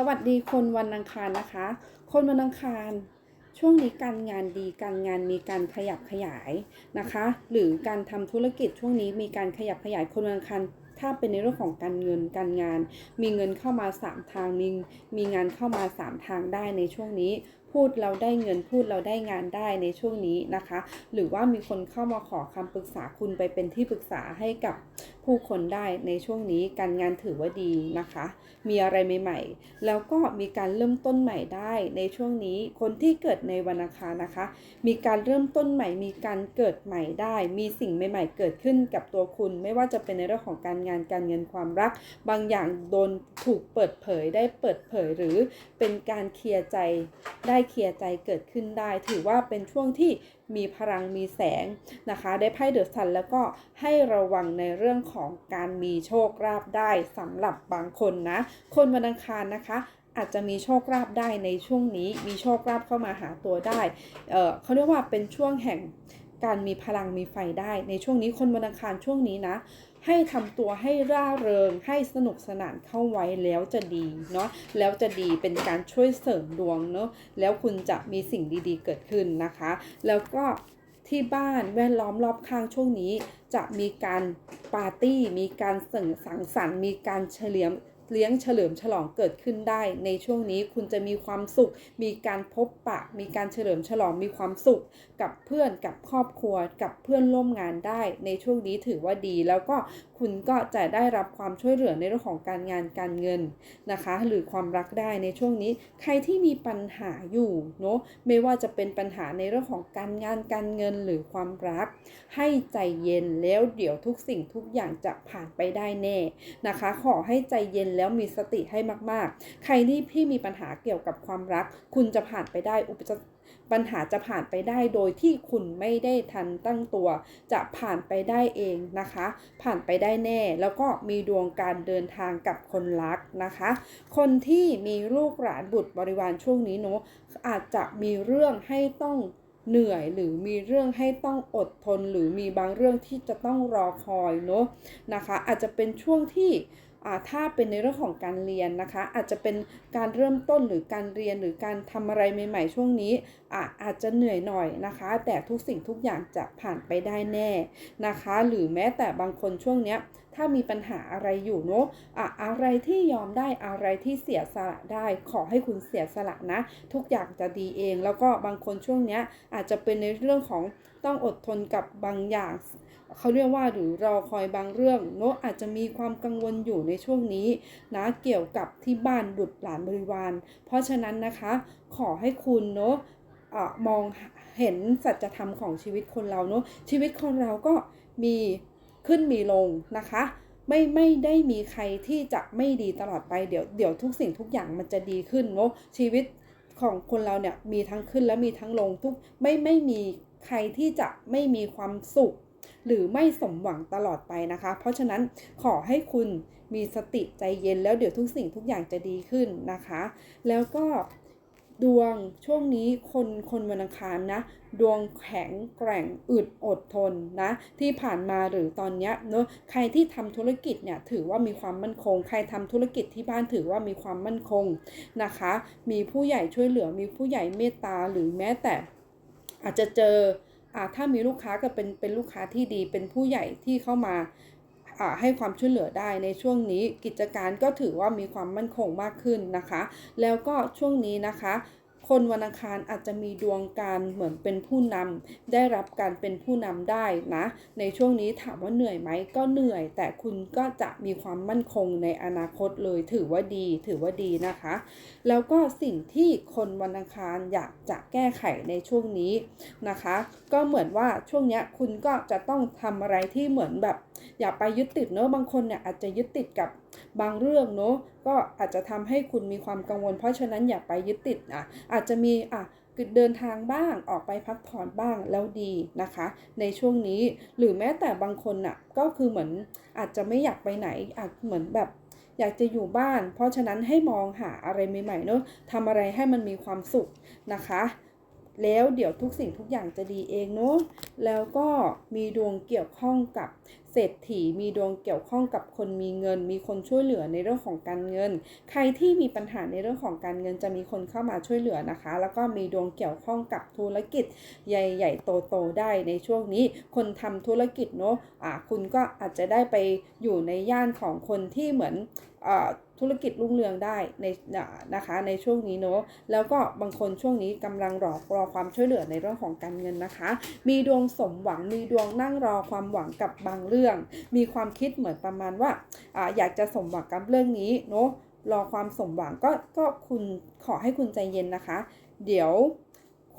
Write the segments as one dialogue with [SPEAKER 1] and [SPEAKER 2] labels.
[SPEAKER 1] สวัสดีคนวันอังคารนะคะ คนวันอังคารช่วงนี้การงานดีการงานมีการขยับขยายนะคะ หรือการทำธุรกิจช่วงนี้มีการขยับขยายคนวันอังคารถ้าเป็นในเรื่องของการเงินการงาน มีเงินเข้ามา 3 ทางมีมีงานเข้ามา 3 ทางได้ในช่วงนี้ พูดเราได้เงินพูดเราได้งานได้ในช่วงนี้นะคะ หรือว่ามีคนเข้ามาขอคำปรึกษาคุณไปเป็นที่ปรึกษาให้กับผู้คนได้ในช่วงนี้การงานถือว่าดีนะคะ มีอะไรใหม่ๆ แล้วก็มีการเริ่มต้นใหม่ได้ในช่วงนี้คนที่เกิดในวันอังคารนะคะ มีการเริ่มต้นใหม่ มีการเกิดใหม่ได้ มีสิ่งใหม่ ๆ เกิดขึ้นกับตัวคุณ ไม่ว่าจะเป็นในเรื่องของการงานการเงินความรัก บางอย่างโดนถูกเปิดเผยได้เปิดเผยหรือเป็นการเคลียร์ใจได้เคลียร์ใจเกิดขึ้นได้ ถือว่าเป็นช่วงที่มีพลังมีแสงนะคะ ได้ไพ่เดอะซันแล้วก็ให้ระวังในเรื่องของการมีโชคลาภได้สำหรับบางคนนะ คนวันอังคารนะคะอาจจะมีโชคลาภได้ในช่วงนี้ มีโชคลาภเข้ามาหาตัวได้ เออเขาเรียกว่าเป็นช่วงแห่งการมีพลังมีไฟได้ ในช่วงนี้คนวันอังคารช่วงนี้นะ ให้ทำตัวให้ร่าเริง ให้สนุกสนานเข้าไว้แล้วจะดีเนาะแล้วจะดีเป็นการช่วยเสริมดวงเนาะแล้วคุณจะมีสิ่งดีๆเกิดขึ้นนะคะ แล้วก็ที่บ้านแวดล้อมรอบข้างช่วงนี้ จะมีการปาร์ตี้ มีการสังสังสรรค์ มีการเฉลียม เลี้ยงเฉลิมฉลองเกิดขึ้นได้ ในช่วงนี้คุณจะมีความสุข มีการพบปะ มีการเฉลิมฉลองมีความสุข กับเพื่อนกับครอบครัว กับเพื่อนร่วมงานได้ ในช่วงนี้ถือว่าดี แล้วก็ คุณก็จะได้รับความช่วยเหลือในเรื่องของการงานการเงินนะคะ หรือความรักได้ในช่วงนี้ ใครที่มีปัญหาอยู่เนาะไม่ว่าจะเป็นปัญหาในเรื่องของการงานการเงินหรือความรัก ให้ใจเย็นแล้วเดี๋ยวทุกสิ่งทุกอย่างจะผ่านไปได้แน่นะคะ ขอให้ใจเย็นแล้วมีสติให้มากๆ ใครที่พี่มีปัญหาเกี่ยวกับความรัก คุณจะผ่านไปได้อุปสรรคปัญหาจะผ่านไปได้โดยที่คุณไม่ได้ทันตั้งตัว จะผ่านไปได้เองนะคะ ผ่านไปได้ได้แน่ แล้วก็มีดวงการเดินทางกับคนรักนะคะ คนที่มีลูกหลานบุตรบริวารช่วงนี้เนาะอาจจะมีเรื่องให้ต้องเหนื่อยหรือมีเรื่องให้ต้องอดทน หรือมีบางเรื่องที่จะต้องรอคอยเนาะนะคะ อาจจะเป็นช่วงที่ถ้าเป็นในเรื่องของการเรียนนะคะ อาจจะเป็นการเริ่มต้นหรือการเรียนหรือการทำอะไรใหม่ ๆ ช่วงนี้อาอาจจะเหนื่อยหน่อยนะคะ แต่ทุกสิ่งทุกอย่างจะผ่านไปได้แน่นะคะ หรือแม้แต่บางคนช่วงเนี้ยถ้ามีปัญหาอะไรอยู่เนาะอะอะไรที่ยอมได้อะไรที่เสียสละได้ ขอให้คุณเสียสละนะ ทุกอย่างจะดีเอง แล้วก็บางคนช่วงเนี้ยอาจจะเป็นในเรื่องของต้องอดทนกับบางอย่างเขาเรียกว่าหรือรอคอยบางเรื่องเนาะอาจจะมีความกังวลอยู่ในช่วงนี้นะเกี่ยวกับที่บ้านบุตรหลานบริวาร เพราะฉะนั้นนะคะขอให้คุณเนาะะมองเห็นสัจธรรมของชีวิตคนเราเนาะชีวิตคนเราก็มีขึ้นมีลงนะคะไม่ไม่ได้มีใครที่จะไม่ดีตลอดไปเดี๋ยวเดี๋ยวทุกสิ่งทุกอย่างมันจะดีขึ้นเนาะชีวิตของคนเราเนี่ยมีทั้งขึ้นและมีทั้งลงทุกไม่ไม่มีใครที่จะไม่มีความสุข หรือไม่สมหวังตลอดไปนะคะ เพราะฉะนั้นขอให้คุณ มีสติใจเย็นแล้วเดี๋ยวทุกสิ่งทุกอย่างจะดีขึ้นนะคะ แล้วก็ดวงช่วงนี้คนคนวันอังคารนะ ดวงแข็งแกร่งอึดอดทนนะ ที่ผ่านมาหรือตอนนี้เนอะใครที่ทำธุรกิจเนี่ยถือว่ามีความมั่นคง ใครทำธุรกิจที่บ้านถือว่ามีความมั่นคงนะคะ มีผู้ใหญ่ช่วยเหลือมีผู้ใหญ่เมตตาหรือแม้แต่อาจจะเจอถ้ามีลูกค้าก็เป็นเป็นลูกค้าที่ดีเป็นผู้ใหญ่ที่เข้ามา ให้ความช่วยเหลือได้ในช่วงนี้กิจการก็ถือว่ามีความมั่นคงมากขึ้นนะคะ แล้วก็ช่วงนี้นะคะคนวันอังคารอาจจะมีดวงการเหมือนเป็นผู้นำได้รับการเป็นผู้นำได้นะ ในช่วงนี้ถามว่าเหนื่อยไหมก็เหนื่อย แต่คุณก็จะมีความมั่นคงในอนาคตเลยถือว่าดี ถือว่าดีนะคะ แล้วก็สิ่งที่คนวันอังคารอยากจะแก้ไขในช่วงนี้นะคะ ก็เหมือนว่าช่วงนี้คุณก็จะต้องทำอะไรที่เหมือนแบบ อย่าไปยึดติดเนอะบางคนเนี่ยอาจจะยึดติดกับบางเรื่องเนาะก็อาจจะทำให้คุณมีความกังวล เพราะฉะนั้นอย่าไปยึดติดอะอาจจะมีอะเดินทางบ้างออกไปพักผ่อนบ้างแล้วดีนะคะ ในช่วงนี้หรือแม้แต่บางคนน่ะก็คือเหมือนอาจจะไม่อยากไปไหนอาจเหมือนแบบอยากจะอยู่บ้าน เพราะฉะนั้นให้มองหาอะไรใหม่ๆเนอะทำอะไรให้มันมีความสุขนะคะ แล้วเดี๋ยวทุกสิ่งทุกอย่างจะดีเองเนาะแล้วก็มีดวงเกี่ยวข้องกับเศรษฐีมีดวงเกี่ยวข้องกับคนมีเงิน มีคนช่วยเหลือในเรื่องของการเงิน ใครที่มีปัญหาในเรื่องของการเงินจะมีคนเข้ามาช่วยเหลือนะคะ แล้วก็มีดวงเกี่ยวข้องกับธุรกิจใหญ่ๆโตๆได้ในช่วงนี้ คนทำธุรกิจเนาะอ่าคุณก็อาจจะได้ไปอยู่ในย่านของคนที่เหมือนอ ธุรกิจรุ่งเรืองได้ในนะคะในช่วงนี้เนาะแล้วก็บางคนช่วงนี้กำลังรอรอความช่วยเหลือในเรื่องของการเงินนะคะ มีดวงสมหวังมีดวงนั่งรอความหวังกับบางเรื่อง มีความคิดเหมือนประมาณว่าอ่าอยากจะสมหวังกับเรื่องนี้เนาะรอความสมหวังก็ก็คุณขอให้คุณใจเย็นนะคะ เดี๋ยว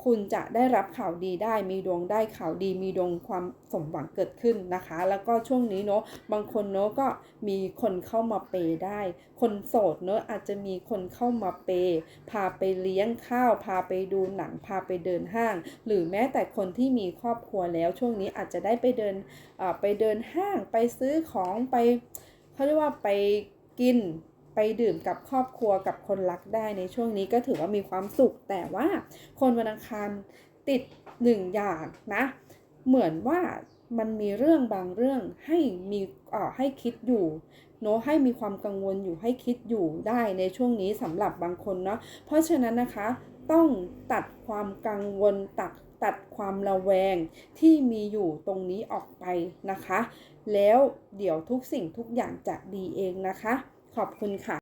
[SPEAKER 1] คุณจะได้รับข่าวดีได้ มีดวงได้ข่าวดี มีดวงความสมหวังเกิดขึ้นนะคะ แล้วก็ช่วงนี้เนาะบางคนเนาะก็มีคนเข้ามาเปย์ได้ คนโสดเนาะอาจจะมีคนเข้ามาเปย์พาไปเลี้ยงข้าว พาไปดูหนัง พาไปเดินห้าง หรือแม้แต่คนที่มีครอบครัวแล้ว ช่วงนี้อาจจะได้ไปเดินอ่าไปเดินห้าง ไปซื้อของไปเขาเรียกว่าไปกิน ไปดื่มกับครอบครัวกับคนรักได้ในช่วงนี้ก็ถือว่ามีความสุข แต่ว่าคนวันอังคารติดหนึ่งอย่างนะ เหมือนว่ามันมีเรื่องบางเรื่องให้มีเอ่อให้คิดอยู่เนาะให้มีความกังวลอยู่ให้คิดอยู่ได้ในช่วงนี้สำหรับบางคนเนาะเพราะฉะนั้นนะคะต้องตัดความกังวลตัดตัดความระแวงที่มีอยู่ตรงนี้ออกไปนะคะ แล้วเดี๋ยวทุกสิ่งทุกอย่างจะดีเองนะคะ ขอบคุณค่ะ